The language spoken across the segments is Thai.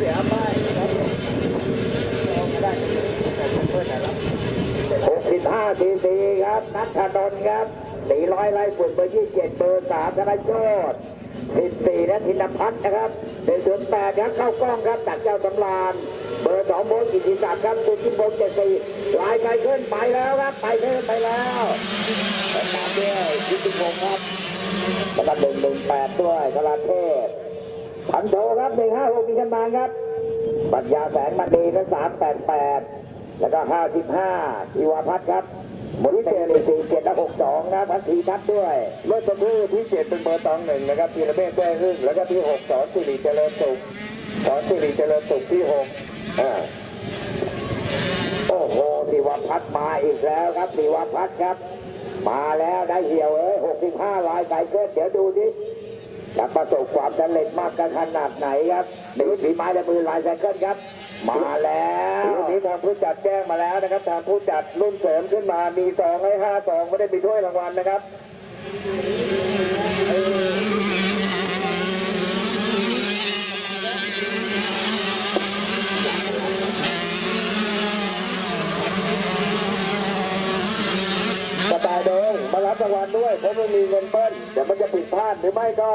เดี๋ยวป้ายครับเอาไม่ได้แต่เพื่อนนะครับ65ซีซีครับนัทนนท์ครับ400ไล่ฝุ่นเบอร์27เจ็ดเบอร์3ธนโชต14และธินพัฒน์นะครับ108ครับเข้ากล้องครับตักเจ้าสำรานเบอร์2โบกิติศักดิ์ครับตุชิพงศ์74ลายไกลขึ้นไปแล้วครับไปขึ้นไปแล้วตามด้วยกิติพงศ์ครับแล้วก็118ด้วยกราเทพ พันโทครับ156มีชนมานครับปัญญาแสงมณีนั้นสามแปดแปดแล้วก็ห้าสิบห้าอีวาพัฒน์ครับหมดที่เจ็ดสี่เจ็ดและหกสองนะพันธีทัศน์ด้วยเมื่อสักครู่ที่เจ็ดเป็นเบอร์ตองหนึ่งนะครับพีระเมฆแจ้งรึ่งแล้วก็ที่หกสอนสิริเจริญสุขสอนสิริเจริญสุขที่หกอ่าโอ้โหสีวาพัฒน์มาอีกแล้วครับสีวาพัฒน์ครับ มาแล้วได้เหี่ยวเอ้ยหกสิบห้าลายไก่เกิดเดี๋ยวดูดิ จะประสบความสำเร็จมากกันขนาดไหนครับดูฝีไม้และมือลายไซเคิลครับ มาแล้วรุ่นนี้ทางผู้จัดแจ้งมาแล้วนะครับ ทางผู้จัดรุ่นเสริมขึ้นมามีสองให้ห้าสองไม่ได้มีถ้วยรางวัลนะครับ กระต่ายแดงมา รับรางวัลด้วยเพราะไม่มีเงินเบิ้ลเดี๋ยวมันจะผิดพลาดหรือไม่ก็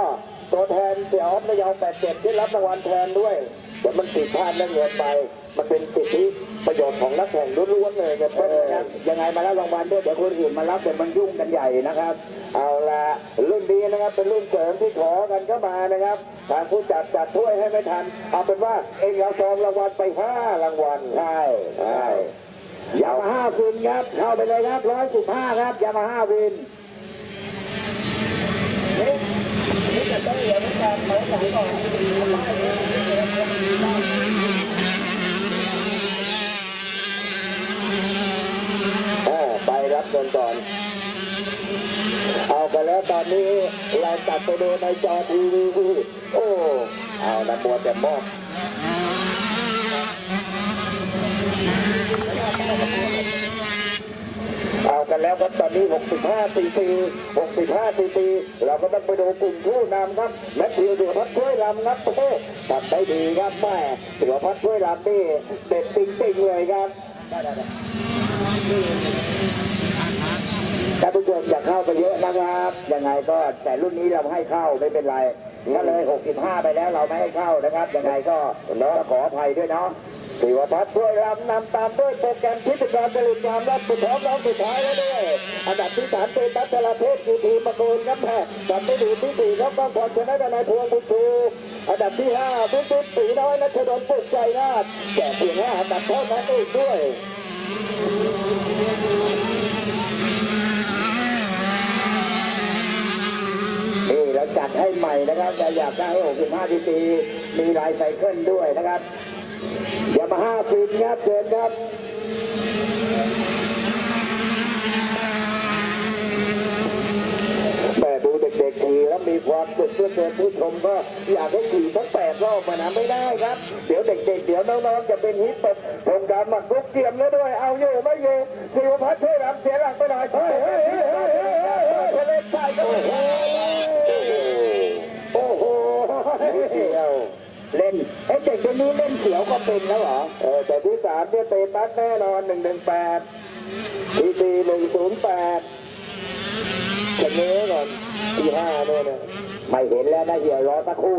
ตัวแทนเสียออฟระยอง87ที่รับรางวัลแทนด้วยเดี๋ยวมันผิดพลาดเรื่องเงินไป มันเป็นสิทธิประโยชน์ของนักแข่งล้วนๆเลยเงินเอเบิ้ลอนะครับยังไงมารับรางวัลด้วยเดี๋ยวคนอื่นมารับเดี๋ยวมันยุ่งกันใหญ่นะครับ เอาละรุ่นดีนะครับเป็นรุ่นเสริมที่ขอกันเข้ามานะครับทางผู้จัดจัดถ้วยให้ไม่ทันเอาเป็นว่าเองเอาซองรางวัลไปห้ารางวัลใช่ใช่ ยามาฮ่าวินครับ เข้าไปเลยครับร้อยสิบห้าครับยามาฮ่าวินนี่จะต้องเหลือไม่การเขาสองก่อนอ่าไปรับเงินก่อน เอากันแล้วตอนนี้เราตัดไปดูในจอทีวี โอ้ เอาละบัวแต่มอบเอา กันแล้วครับตอนนี้ 65 4ปี65 4ปีเราก็ต้องไปดูกลุ่มผู้นำครับแมทธิวเดือพัดช่วยลำครับโอ้โหทำได้ดีครับแม่เดือพัดช่วยลำนี่เด็ดจริงๆเลยครับท่าผู้ชมอยากเข้าไปเยอะนะครับยังไงก็แต่รุ่นนี้เราให้เข้าไม่เป็นไรก็เลย 65 ไปแล้วเราไม่ให้เข้านะครับยังไงก็เนาขออภัยด้วยเนาะ ศิวพัฒน์ช่วยรำนำตามด้วยโปรแกรมพิธีการผลิตงานรับสุดท้องน้องสุดท้ายแล้วด้วยอันดับที่สามเป็นนัทชลเทพกีทีมโกนครับแพ้จัดที่ดีที่สี่ครับต้องพรชนะนายพวงบุญชูอันดับที่ห้าพุทธิสีน้อยนัทดลปุกใจนาฏแก่เพียงห้าอันดับเท่านั้นเองด้วยนี่เราจัดให้ใหม่นะครับอยากได้65ทีปีมีลายไซเคิลด้วยนะครับ ยามาฮ่าฟินครับเชิญครับแม่ดูเด็กๆขี่แล้วมีความสุขเพื่อนเพื่อนผู้ชมก็อยากให้ขี่ทั้งแปดรอบมานะไม่ได้ครับ เดี๋ยวเด็กๆเดี๋ยวน้องๆจะเป็นฮิตตบโครงการหมักรุกเตรียมแล้วด้วยเอาอยู่ไม่อยู่ศิวพัฒน์ช่วยรำเสียหลังไปหน่อยเฮ้ยเฮ้ยเฮ้ยเฮ้ยเฮ้ยเฮ้ยเล่นใช่ก็โอ้โหโอ้โหเดียวเล่นเอ้เด็กคนนี้เล่นเขียวก็เป็นแล้วเหรอเออแต่ที่สามเนี่ยเตตัสแน่นอนหนึ่งหนึ่งแปดทีสี่หนึ่งศูนย์แปดจะเนื้อก่อนที่ห้าโน่นเนี่ยไม่เห็นแล้วนะเหี่ยวรอสักครู่